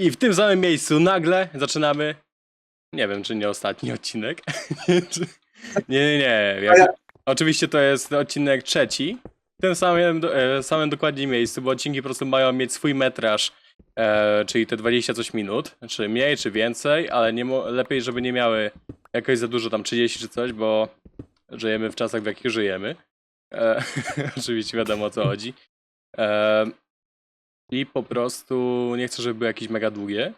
I w tym samym miejscu nagle zaczynamy. Nie wiem, czy nie ostatni odcinek. nie, nie, nie. ja- Oczywiście to jest odcinek trzeci. W tym samym, e, samym dokładnie miejscu, bo odcinki po prostu mają mieć swój metraż, e, czyli te 20 coś minut, czy mniej, czy więcej, ale nie lepiej, żeby nie miały jakoś za dużo, tam 30 czy coś, bo żyjemy w czasach, w jakich żyjemy. E, oczywiście wiadomo o co chodzi. E, I po prostu nie chcę, żeby były jakieś mega długie.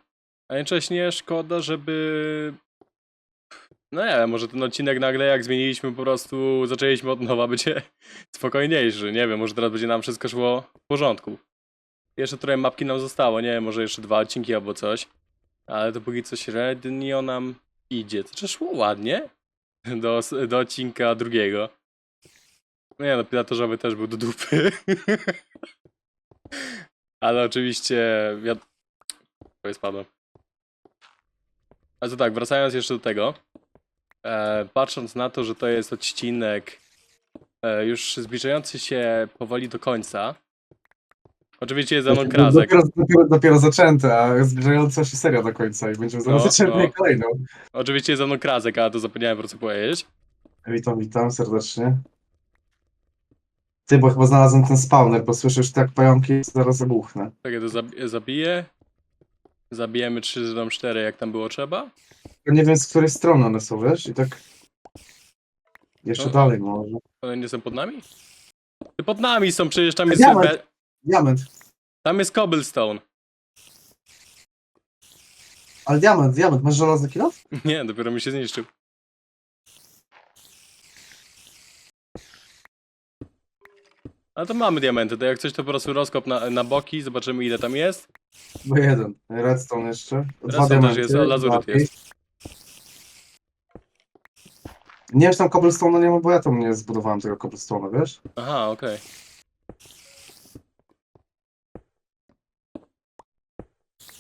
A jednocześnie szkoda, żeby. No nie może ten odcinek nagle jak zmieniliśmy po prostu, zaczęliśmy od nowa, będzie spokojniejszy. Nie wiem, może teraz będzie nam wszystko szło w porządku. Jeszcze trochę mapki nam zostało, nie wiem, może jeszcze dwa odcinki albo coś. Ale to póki co średnio nam idzie. To czy szło ładnie do, do odcinka drugiego. No nie no, pilotażowy też był do dupy. Ale oczywiście, wiad... Oj, spadłem. Ale to tak, wracając jeszcze do tego. E, patrząc na to, że to jest odcinek e, już zbliżający się powoli do końca. Oczywiście jest ze mną Krazek. Dopiero, dopiero, dopiero zaczęte, a zbliżająca się seria do końca i będziemy zaraz No, zaczęli no. kolejną. Oczywiście jest ze mną Krazek, ale to zapomniałem po prostu powiedzieć. Witam, witam serdecznie. Ty, bo chyba znalazłem ten spawner, bo słyszysz tak pająki, zaraz zabuchnę. Tak, ja to zab- zabiję. Zabijemy 3 z 4 jak tam było trzeba. Ja nie wiem z której strony one są, wiesz? I tak... Jeszcze dalej może. One nie są pod nami? Ty Pod nami są, przecież tam jest... Diament. be- Diament. Tam jest cobblestone. Ale diament, diament. Masz żelazny kilo? Nie, dopiero mi się zniszczył. Ale to mamy diamenty, to jak coś to po prostu rozkop na, na boki, zobaczymy ile tam jest. Bo jeden. Redstone jeszcze. Redstone też jest, a lazuryt dwa jest. pięć. Nie wiem, czy tam cobblestone nie ma, bo ja tam nie zbudowałem tego cobblestone'a, wiesz? Aha, okej.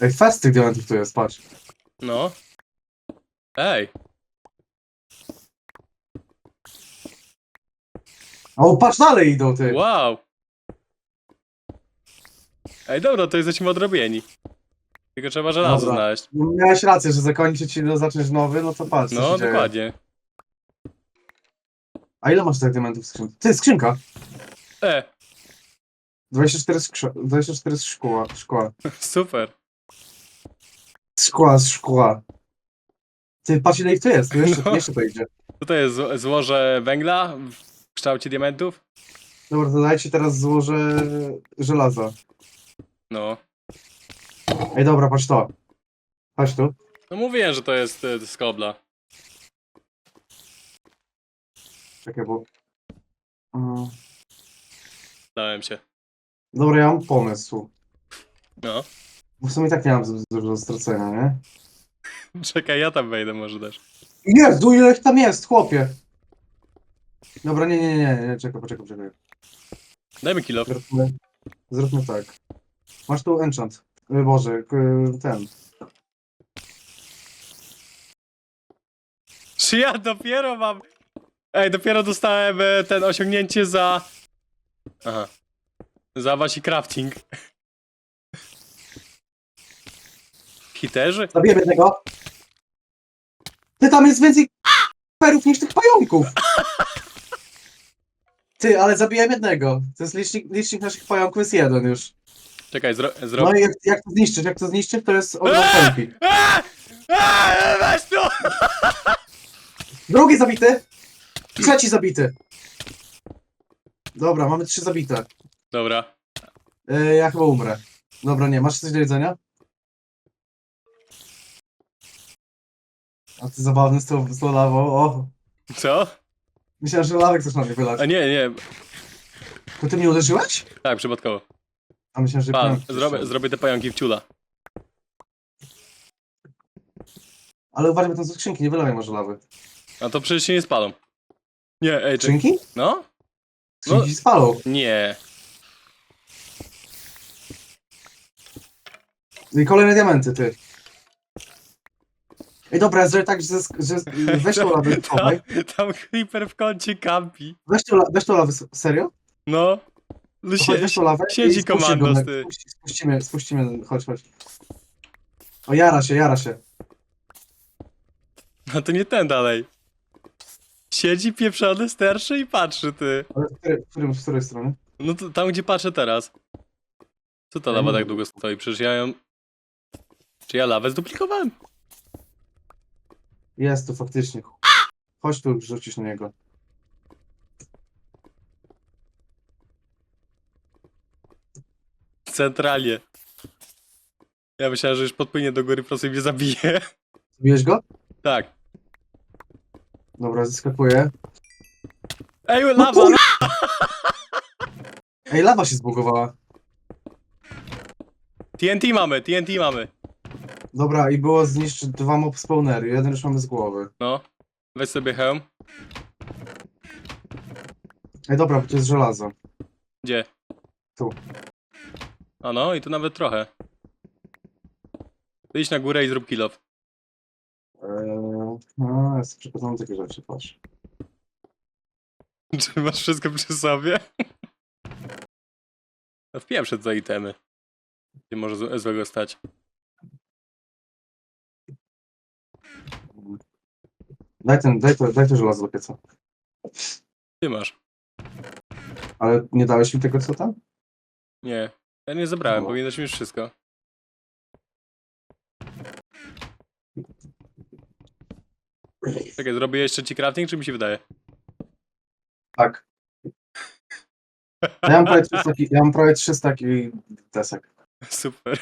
Ej, fest tych diamentów tu jest, patrz. No. Ej, O, patrz dalej idą, ty. wow! Ej, dobra, to jesteśmy odrobieni. Tylko trzeba żelazo Dobra. znaleźć. No, Miałeś rację, że zakończyć i zacząć nowy, no to patrz, co No, się dzieje. dokładnie. A ile masz tych diamentów w skrzynce? Ty, skrzynka! E, 24 skrze... 24 z szkła, szkła. super. Szkła, z szkła. Ty, patrz ile ich tu jest, tu jeszcze, No. jeszcze to idzie. Jest? Zło- Złoże węgla w kształcie diamentów? Dobra, to dajcie teraz złożę żelaza. No. Ej, dobra, patrz to. Patrz tu. No mówiłem, że to jest e, z kobla. Czekaj, bo... Mm. Dałem się. Dobra, ja mam pomysł. No. Bo w sumie i tak nie mam za dużo do stracenia, nie? Czekaj, ja tam wejdę może też. Jezu, ile ich tam jest, chłopie! Dobra, nie, nie, nie, nie, czekaj, poczekaj, poczekaj. Dajmy kilo. Zróbmy, zróbmy tak. Masz tu enchant. Y, Boże, k- ten. Czy ja dopiero mam... Ej, dopiero dostałem e, ten osiągnięcie za... Aha. Za wasi crafting. Hiterzy? Zabiję jednego. Ty, tam jest więcej perów niż tych pająków! Ty, ale zabiłem jednego. To jest licznik, licznik naszych pająków jest jeden już. Czekaj, zro... zro... No i jak, jak to zniszczysz? Jak to zniszczysz, to jest od pająki. Eee! Eee, Weź tu! Drugi zabity! Trzeci zabity! Dobra, mamy trzy zabite. Dobra. Y, ja chyba umrę. Dobra, nie, masz coś do jedzenia? A ty zabawny z tą, z tą lawą, o. Co? Myślałem, że lawek chcesz na mnie wylać. A nie, nie. To ty mnie uderzyłeś? Tak, przypadkowo. A myślałem, że... Pan, zrobię, zrobię te pająki w ciula. Ale uważaj, bo tam są skrzynki, nie wylewaj może lawy. A to przecież się nie spalą. Nie, ej, czy... Skrzynki? No? Skrzynki się spalą. Nie. I kolejne diamenty, ty. Ej, dobra, zrobię tak, że, że weź tą lawę, Tam, chowaj. tam creeper w kącie kampi. Weź tą, la- weź tą lawę, serio? No. No Chodź, sie, weź tą lawę siedzi i spuśćcie komandos, go na- ty. spuści- Spuścimy, spuścimy, chodź, chodź. O, jara się, jara się. No to nie ten dalej. Siedzi pieprzony, sterszy i patrzy, ty. Ale w której, w którym, z której strony? No to tam, gdzie patrzę teraz. Co ta lawa nie tak długo stoi? Przecież ja ją... Czy ja lawę zduplikowałem? Jest tu faktycznie. Chodź tu, rzucisz na niego. Centralnie. Ja myślałem, że już podpłynie do góry, po prostu mnie zabije. Zbiłeś go? Tak. Dobra, zeskakuję. Ej, No lawa! kur- Ej, lawa się zbugowała. TNT mamy, TNT mamy. Dobra, i było zniszczyć dwa mob spawnery. Jeden już mamy z głowy. No. Weź sobie hełm. Ej, dobra, bo to jest żelazo. Gdzie? Tu. A no, i tu nawet trochę. To Idź na górę i zrób kill off. Eee, no, jest przekazane takie rzeczy, patrz. Czy masz wszystko przy sobie? No wpieprzę za itemy. Nie może zł- złego stać. Daj ten, daj to, daj to żelazo do pieca. Ty masz. Ale nie dałeś mi tego, co tam? Nie. Ja nie zabrałem, No. powinieneś mieć wszystko. Czekaj, zrobię jeszcze ci crafting, czy mi się wydaje? Tak. Ja mam prawie 300, ki- ja mam prawie 300 ki- desek. Super.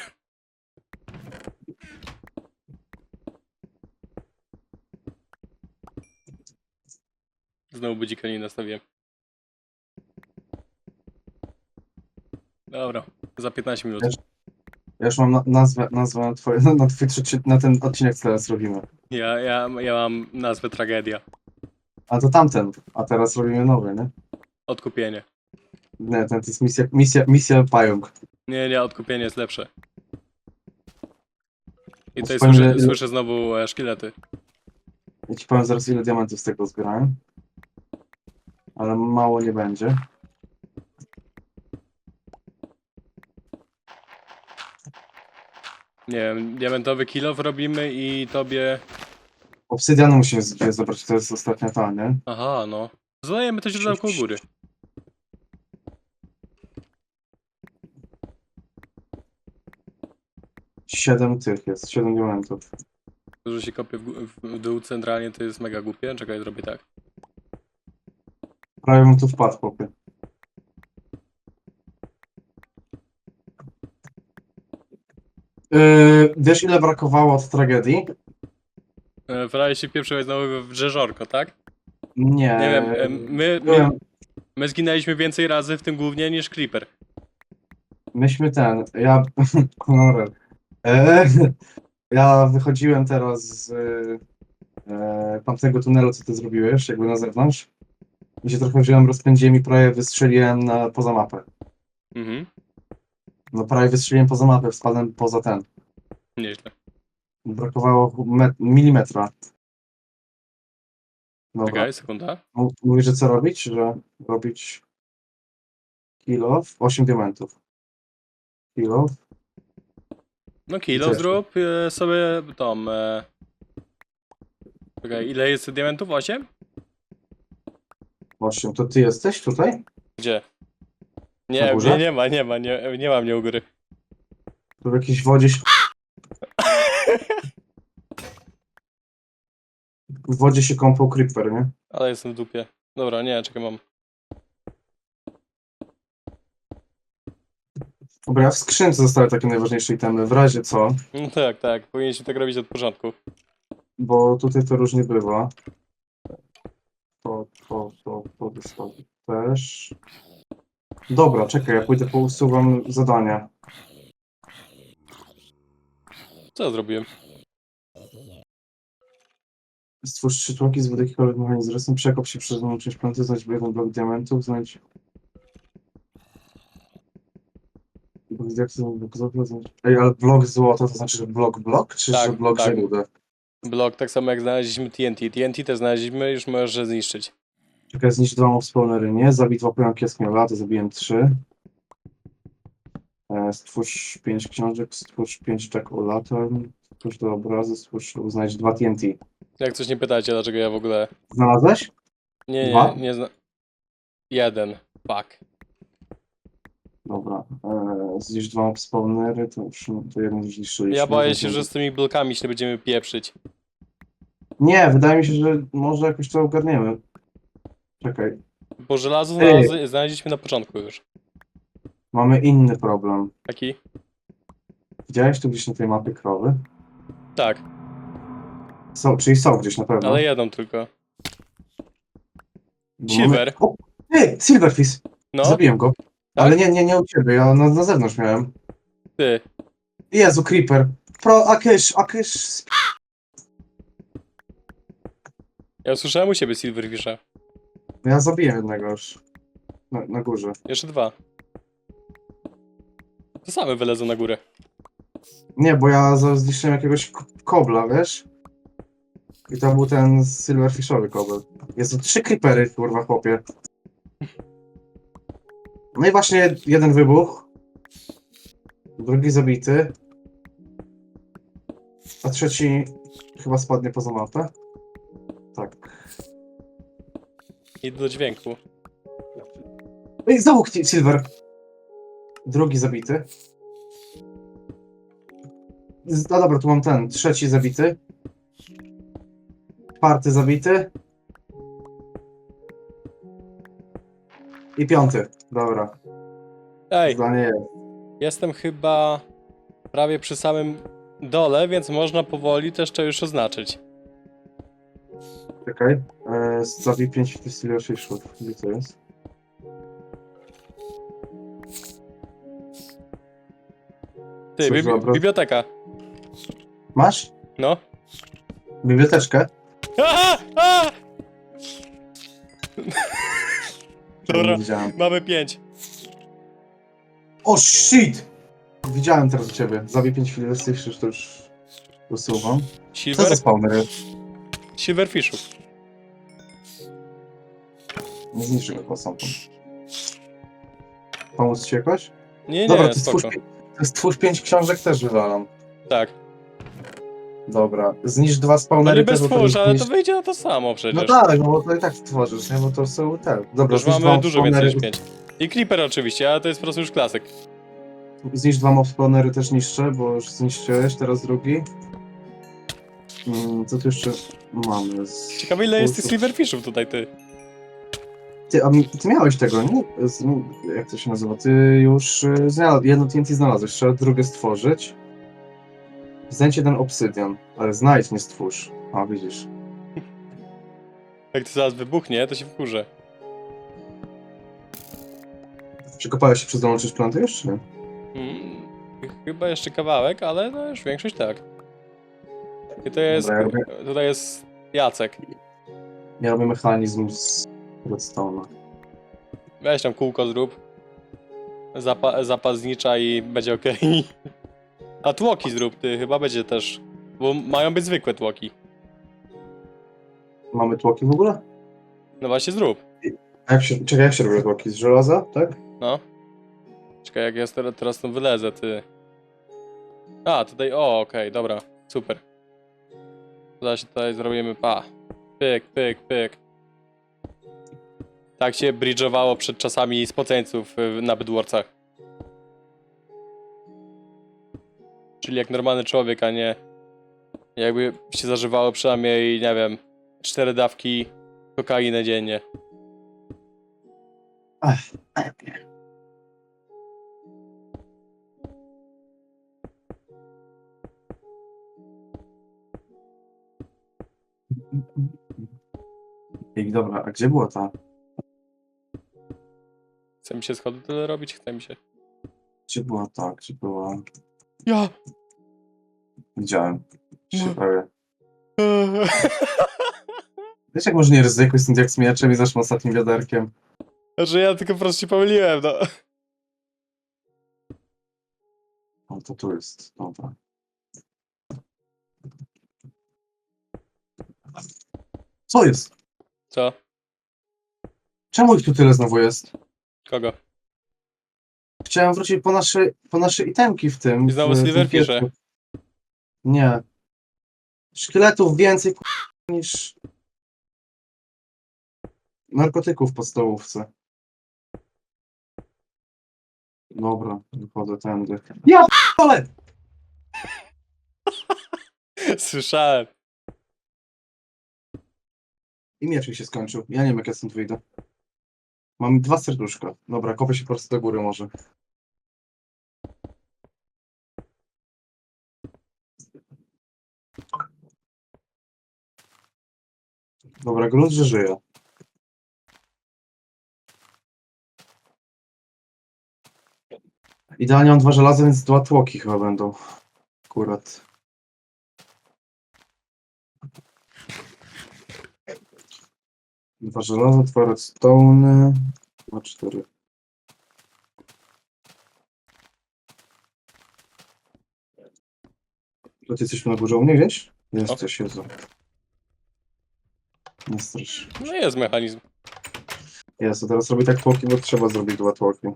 Znowu budzika nie nastawiłem. Dobra, za 15 minut. Ja już mam na, nazwę, nazwę na, twoje, na, na, twój, trzeci- na ten odcinek, co teraz robimy. Ja, ja, ja mam nazwę Tragedia. A to tamten, a teraz robimy nowy, nie? Odkupienie. Nie, ten to jest misja, misja, misja pająk. Nie, nie, odkupienie jest lepsze. I tutaj Wspomnę- słyszę, słyszę znowu e, szkielety. Ja ci powiem zaraz, ile diamentów z tego zbierałem. Ale mało nie będzie. Nie wiem, diamentowy kilof robimy i tobie... Obsydianu musimy z- zobaczyć, to jest ostatnia ta, nie? Aha, no. Zadajemy to źródełko u góry. Siedem tych jest, siedem diamentów. To, że się kopie w, gó- w dół centralnie, to jest mega głupie. Czekaj, zrobię tak. Prawie bym tu wpadł, chłopie. Yy, wiesz, ile brakowało od tragedii? E, Prawie się pieprzyłeś znowu w drzeżorko, tak? Nie. Nie wiem, e, my, my, byłem- my zginęliśmy więcej razy w tym głównie niż Creeper. Myśmy ten, ja, Honorel. E, ja wychodziłem teraz z e, tamtego tunelu, co ty zrobiłeś, jakby na zewnątrz. I się trochę wziąłem, rozpędziłem i prawie wystrzeliłem na, poza mapę. Mhm, No prawie wystrzeliłem poza mapę, spadłem poza ten. nieźle. Brakowało me- milimetra. Dobra. Czekaj, sekunda. M- Mówisz, że co robić? Że robić kilo, 8 diamentów. Kilo, No kilo zrób e, sobie tą... E... Czekaj, ile jest diamentów? 8? 8. To ty jesteś tutaj? Gdzie? Na Nie, górze? nie, nie ma, nie ma, nie, nie ma mnie u góry. Tu w jakiejś wodzie się... W wodzie się kąpał creeper, nie? Ale jestem w dupie. Dobra, nie, czekaj, mam. Dobra, ja w skrzynce zostały takie najważniejsze itemy, w razie co, No tak, tak, powinniśmy tak robić od początku. bo tutaj to różnie bywa. To, to, to, to wystawię też. Dobra, czekaj, ja pójdę pousuwam zadania. Co ja zrobiłem? Stwórz trzy tłoki z wody jakikolwiek mechanizm. Zresztą przekop się przez nową część planety, znajdź jeden blok diamentów, znajdź... Blok z blok złota, znajdź... Ej, ale blok złota to znaczy, że blok blok, czy Tak, że blok tak. żeludę? Blok, tak samo jak znaleźliśmy TNT. TNT też znaleźliśmy, już możesz je zniszczyć. Czekaj, zniszcz dwa mob spawnery, nie? Zabij dwa pająki jaskinowe, to zabiłem trzy. E, stwórz pięć książek, stwórz pięć jack o Stwórz do obrazu, stwórz lub znajdź dwa TNT. Jak coś nie pytajcie, dlaczego ja w ogóle... Znalazłeś? Nie, Dwa? nie, nie zna... Jeden. Fuck. Dobra. Eee, zniszcz dwa spawnery, to już no, to jeden zniszczyliśmy. Ja boję się, że z tymi blokami się będziemy pieprzyć. Nie, wydaje mi się, że może jakoś to ogarniemy. Czekaj. Bo żelazo Ej. znaleźliśmy na początku już. Mamy inny problem. Taki? Widziałeś tu gdzieś na tej mapie krowy? Tak, Są, czyli są gdzieś na pewno. ale jedną tylko. Bo Silver. Mamy... O, Ej, Silverfish! No, Zabiłem go. Ale nie, nie, nie u ciebie, ja na, na zewnątrz miałem. ty. Jezu, Creeper. Pro, Akysz, Akysz. Ja usłyszałem u siebie Silverfisha. Ja zabiłem jednego już. Na, na górze. Jeszcze dwa. To same wylezą na górę. Nie, bo ja zniszczyłem jakiegoś k- kobla, wiesz? I to był ten silverfishowy kobel. Jezu, trzy creepery, kurwa, chłopie. No i właśnie jeden wybuch. Drugi zabity. A trzeci chyba spadnie poza mapę. Tak. I do dźwięku. Ej, znowu kti- silver. Drugi zabity. Z- No dobra, tu mam ten. Trzeci zabity. Czwarty zabity. I piąty. Dobra. Ej, Zdanie jest. jestem chyba prawie przy samym dole, więc można powoli też to już oznaczyć. Czekaj. E, zabij pięć silverfishów. Gdzie to jest? Ty, Coś biblioteka. Masz? No. Biblioteczkę? A, a! Dobra, widziałem. mamy pięć. O shit! Widziałem teraz u ciebie. Zabij pięć silverfishów, to już usuwam. Co Silver, za spawner? Silverfishów. Nie zniszczy go kosątą. Pomóc ci jakoś? Nie, Dobra, nie, to stwórz, spoko. pi- to stwórz pięć książek też wywalam. Tak. Dobra, zniszcz dwa No spawnery nie bez też, bo ale to wyjdzie na to samo No przecież. tak, no bo to i tak stworzysz, nie? Bo to są te. Dobra, Już zniszcz mamy dużo więcej niż spawnery- pięć. I Creeper oczywiście, ale to jest po prostu już klasyk. Zniszcz dwa mob spawnery też niszczę, bo już zniszczyłeś, teraz drugi. Mm, co tu jeszcze mamy? Z... Ciekawe ile jest tych. Silverfishów tutaj, ty. Ty, a mi- ty miałeś tego, nie? Z, jak to się nazywa? Ty już y, znalaz- jedno TNT znalazłeś, trzeba drugie stworzyć. Znajdź jeden obsydian, ale znajdź, nie stwórz. A, widzisz. Jak to zaraz wybuchnie, to się wkurzę. Przekopałeś się przez dołączyć planty już, czy nie? Mm, chyba jeszcze kawałek, ale no już większość tak. I to jest, Dobra, ja robię- tutaj jest Jacek. Ja robię mechanizm z redstone'a. Weź tam kółko zrób. Zapa zapas znicza i będzie ok. A tłoki zrób ty, chyba będzie też. Bo mają być zwykłe tłoki. Mamy tłoki w ogóle? No właśnie zrób. A jak się, czekaj, jak się robi tłoki? Z żelaza, tak? No. Czekaj, jak ja teraz, teraz tu wylezę, ty. A, tutaj, o, okej, dobra, super. Się tutaj zrobimy, pa. Pyk, pyk, pyk. Tak się bridge'owało przed czasami spoceńców y, na Bydworcach. Czyli jak normalny człowiek, a nie jakby się zażywało przynajmniej, nie wiem, cztery dawki kokainy dziennie. I dobra, a gdzie była ta? Chce mi się schody tyle robić, chce mi się. Gdzie była ta? Gdzie była? Ja! Widziałem. Się No. prawie. Wiesz, jak może nie ryzykuj stąd jak z mieczem i zeszłym ostatnim wiaderkiem. Że ja tylko po prostu się pomyliłem, no. O, to tu jest. Dobra. Co jest? Co? Czemu ich tu tyle znowu jest? Kogo? Chciałem wrócić po nasze, po nasze itemki w tym. I znowu w tym piecu. Nie, Szkieletów więcej niż narkotyków w podstawówce. Dobra, wychodzę tędy. Ja ale Słyszałem. I miecz mi się skończył. Ja nie wiem jak ja stąd wyjdę. Mam dwa serduszka. Dobra, kopię się po prostu do góry może. Dobra, grunt, że żyje. Idealnie mam dwa żelaza, więc dwa tłoki chyba będą. Akurat. Dwa żelaza, dwa redstone. Dwa, cztery. To ty jesteśmy na górze u mnie gdzieś? Jest O. coś, Jezu. Nie strasz. No jest mechanizm. Jest, a teraz robię tak tłoki, bo trzeba zrobić dwa tłoki.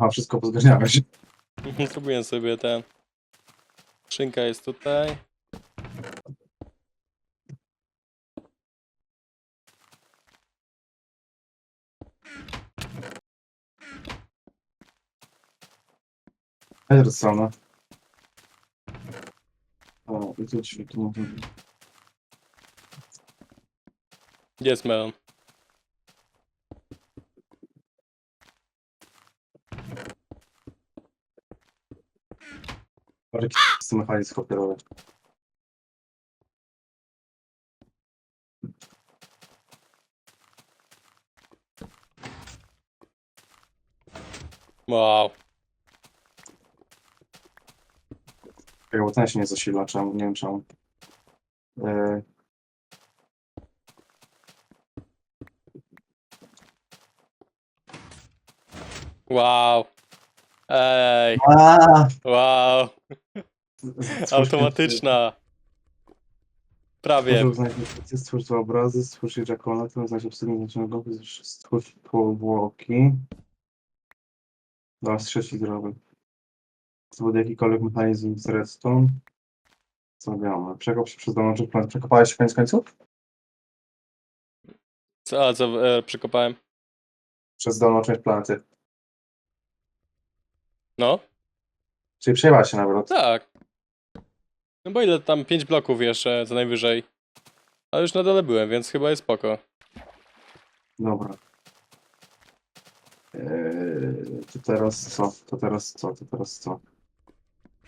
Aha, wszystko pozgarniałeś. Zrobiłem sobie ten. Szynka jest tutaj. Edersona. O, i tu ćwiknę. Gdzie jest melon? Tym mechanizm kopierowy. Wow. Ja, bo ten się nie zasila, czemu, nie wiem czemu. Wow. Ej, wow. Automatyczna. Prawie. Stwórz instrukcję, stwórz dwa obrazy, stwórz ejakulatem, znajdź obsługę znacznego, stwórz powłoki. Dobra, trzeci drogi. Zbudź jakikolwiek mechanizm z redstone. Co mamy? Przekop się przez dolną część planety. Przekopałeś się koniec końców? Co, a co e, przekopałem? Przez dolną część planety. No, Czyli przejęłaś się nawrot. tak. No bo ile tam? 5 bloków jeszcze, co najwyżej. Ale już na dole byłem, więc chyba jest spoko. Dobra. Eee, to teraz co? To teraz co? To teraz co?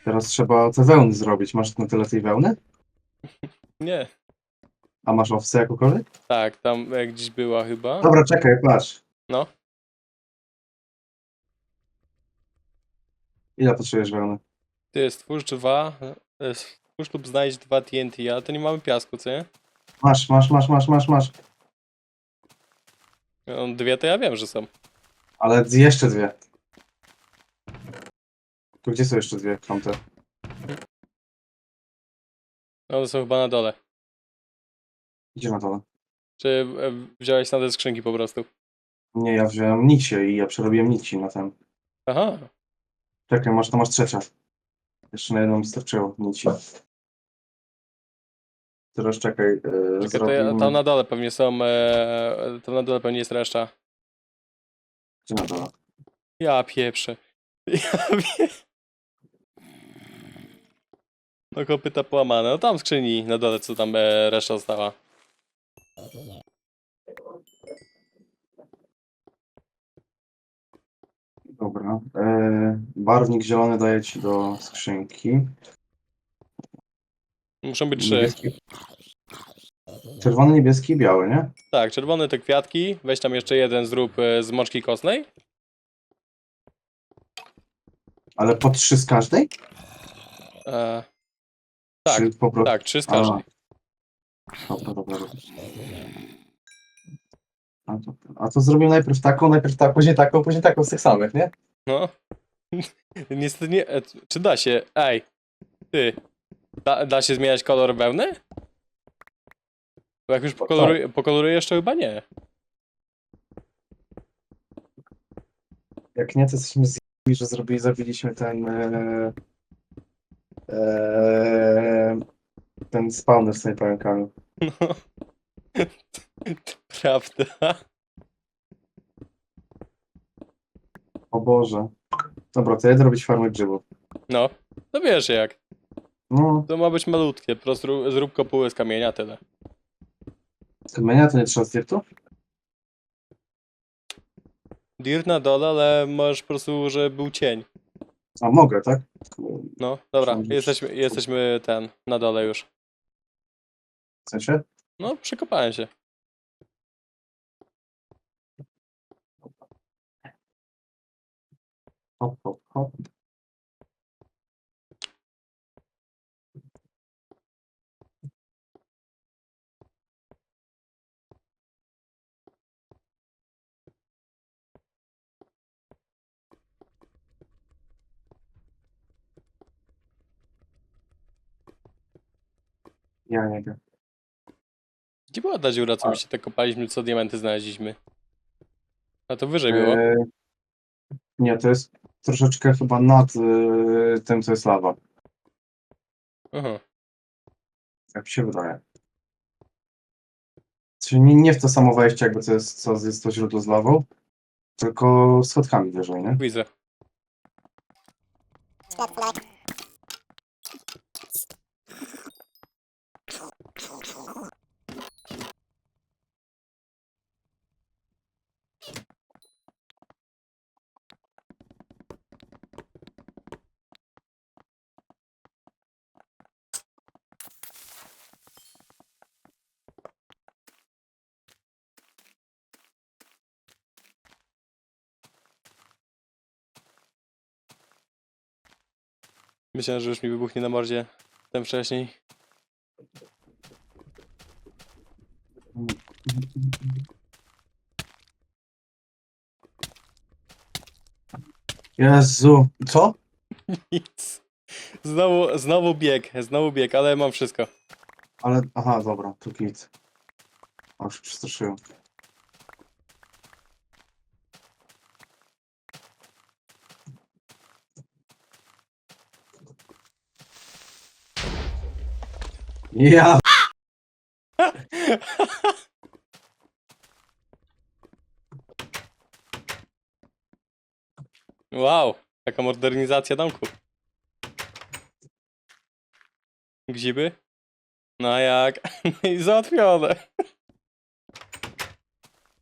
Teraz trzeba te wełny zrobić. Masz na tyle tej wełny? Nie. A masz owce jakąkolwiek? Tak, tam e, gdzieś była chyba. Dobra, czekaj, patrz. No. Ile potrzebujesz wełny? Ty, stwórz dwa. e, Stwórz lub znajdź dwa TNT, ale to nie mamy piasku, co nie? Masz, masz, masz, masz, masz, masz. No, dwie to ja wiem, że są. Ale jeszcze dwie. To gdzie są jeszcze dwie tamte? No, one są chyba na dole. Gdzie na dole? Czy e, wziąłeś na te skrzynki po prostu? Nie, ja wziąłem nicie i ja przerobiłem nici na ten. Aha. Czekaj, masz, to masz trzecia. Jeszcze na jedną mi starczyło nici. Teraz czekaj, yy, Czekaj, to ja, zrobimy... tam na dole pewnie są. E, tam na dole pewnie jest reszta. Gdzie na dole? Ja pieprzę. Ja pie... No kopyta połamane. No tam w skrzyni na dole, co tam e, reszta została. Dobra. E, barwnik zielony daję ci do skrzynki. Muszą być trzy. Niebieski. Czerwony, niebieski i biały, nie? Tak, czerwone te kwiatki. Weź tam jeszcze jeden zrób e, z moczki kostnej. Ale po trzy z każdej? E, tak, Czy po prostu... tak, trzy z każdej. Dobra, dobra, dobra. A to, a to zrobimy najpierw taką, najpierw taką, później taką, później taką z tych samych, nie? No. Niestety nie. e, Czy da się. Ej, ty. Da, da się zmieniać kolor wełny? Bo jak już pokoloruj, pokolorujesz, to chyba nie. Jak nie, to jesteśmy z że zrobili, zabiliśmy ten e, e, ten spawner z pająkami. No. Prawda. O Boże. Dobra, to jedę robić farmę grzybów. No, no wiesz jak. No, To ma być malutkie, po prostu zrób kopułę z kamienia, tyle. kamienia to nie trzeba z dirtu? Dirt na dole, ale możesz po prostu, żeby był cień. A mogę, tak? No, dobra, Sądzisz? jesteśmy, jesteśmy ten, na dole już. Sensie? No, przekopałem się. Hop, hop, hop. Ja nie wiem. Gdzie była ta dziura, co my się tak kopaliśmy, co diamenty znaleźliśmy? A to wyżej było. E, nie, to jest troszeczkę chyba nad e, tym, co jest lawa. Aha. Jak mi się wydaje. Czyli nie, nie w to samo wejście, jakby to jest, co jest to źródło z lawą, tylko schodkami wyżej, nie? Widzę. Myślałem, że już mi wybuchnie na mordzie ten wcześniej. Jezu, co? Nic. Znowu, znowu bieg, znowu bieg, ale mam wszystko. Ale, aha, dobra, tu git. O, już przestraszyłem. Ja Wow, taka modernizacja domku. Gziby? No jak? No i załatwione.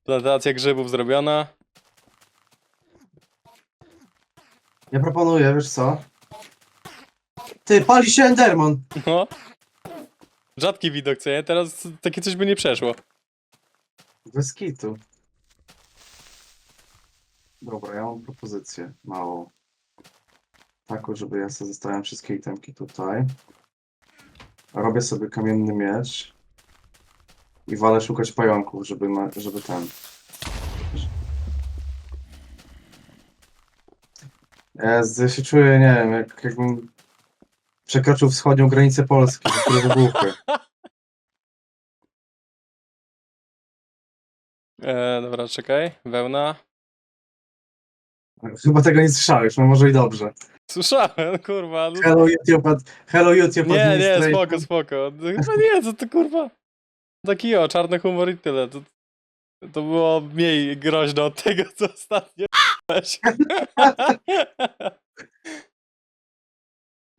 Plantacja grzybów zrobiona. Ja proponuję, wiesz co? Ty, pali się Enderman! No. Rzadki widok, co nie? Teraz takie coś by nie przeszło. Bez kitu. Dobra, ja mam propozycję małą. Taką, żeby ja sobie zostawiam wszystkie itemki tutaj. Robię sobie kamienny miecz. I walę szukać pająków, żeby, ma, żeby ten... Ja, się czuję, nie wiem, jak, jakbym przekroczył wschodnią granicę Polski, do której. E, dobra, czekaj. Wełna. Chyba tego nie słyszałeś, no może i dobrze. Słyszałem, kurwa. No, Hello YouTube, ad- hello YouTube nie, nie, administration. spoko, spoko. No, Chyba nie, co to kurwa. Taki o, czarny humor i tyle. To, to było mniej groźne od tego, co ostatnio.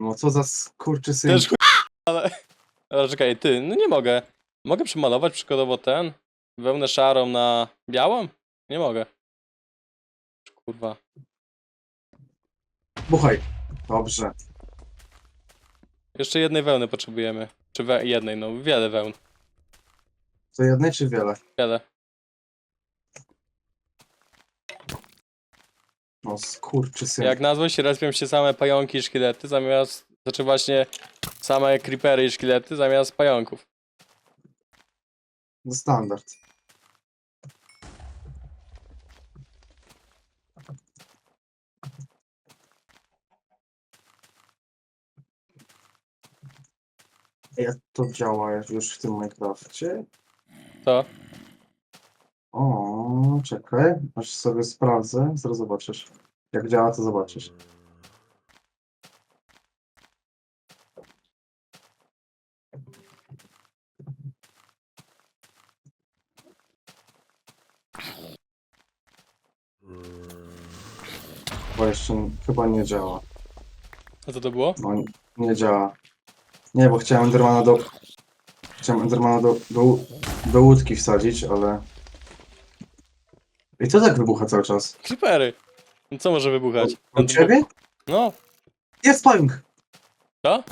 No co za skurczysyn. Też chuj, ale... ale czekaj, ty, no nie mogę. Mogę przemalować przykładowo ten? Wełnę szarą na białą? Nie mogę. Kurwa. Buchaj. Dobrze. Jeszcze jednej wełny potrzebujemy. Czy we jednej, no wiele wełn. To jednej czy wiele? Wiele. No skurczysyn. Jak na złość respią się same pająki i szkielety zamiast... Znaczy właśnie same creepery i szkielety zamiast pająków. No standard. Jak to działa już w tym Minecrafcie? Co? O, czekaj, aż sobie sprawdzę, zaraz zobaczysz. Jak działa, to zobaczysz. Bo jeszcze chyba nie działa. A co to było? No, nie- nie działa. Nie, bo chciałem Endermana do... Chciałem Endermana do, do, do łódki wsadzić, ale... I to tak wybucha cały czas. Creepery. No Co może wybuchać? U ciebie? No, Jest pająk! co?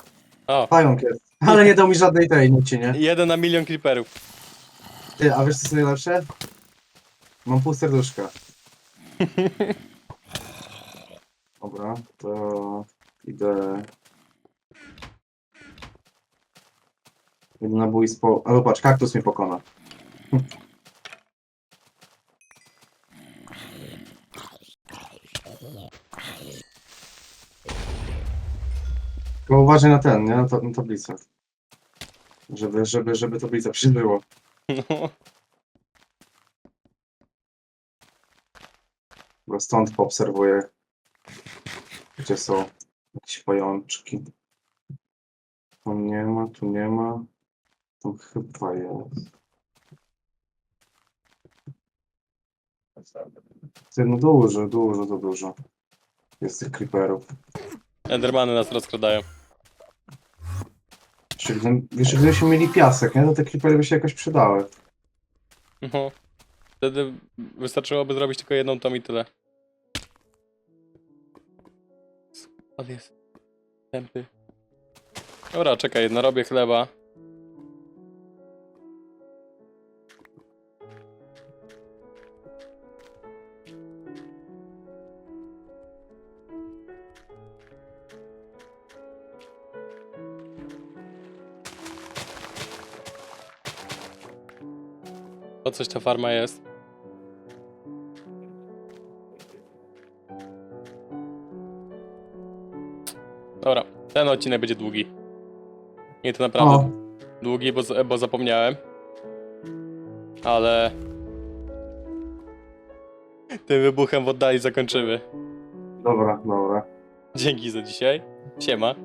O, Pająk jest. Ale nie dał mi żadnej tej nuci, nie? jeden na milion creeperów. Ty, a wiesz co jest najlepsze? Mam pół serduszka. Dobra, to idę... Idę na bój z po... Ale patrz, kaktus mnie pokona. Tylko uważaj na ten, nie? Na, ta- na tablicę. Żeby, żeby, żeby tablica przybyło. No. Bo stąd poobserwuję, gdzie są jakieś pajączki. Tu nie ma, tu nie ma. Tu chyba jest. Ty, no dużo, dużo, to dużo. Jest tych creeperów. Endermany nas rozkradają. Jeszcze gdybym- Wiesz, gdybyśmy mieli piasek, nie? To te creepery by się jakoś przydały. No. Wtedy wystarczyłoby zrobić tylko jedną tom i tyle. Ale jest. Tępy. Dobra, czekaj, narobię chleba. Coś ta farma jest. Dobra, ten odcinek będzie długi. Nie to naprawdę O, długi, bo, bo zapomniałem. Ale... Tym wybuchem w oddali zakończymy. dobra, dobra. Dzięki za dzisiaj. Siema.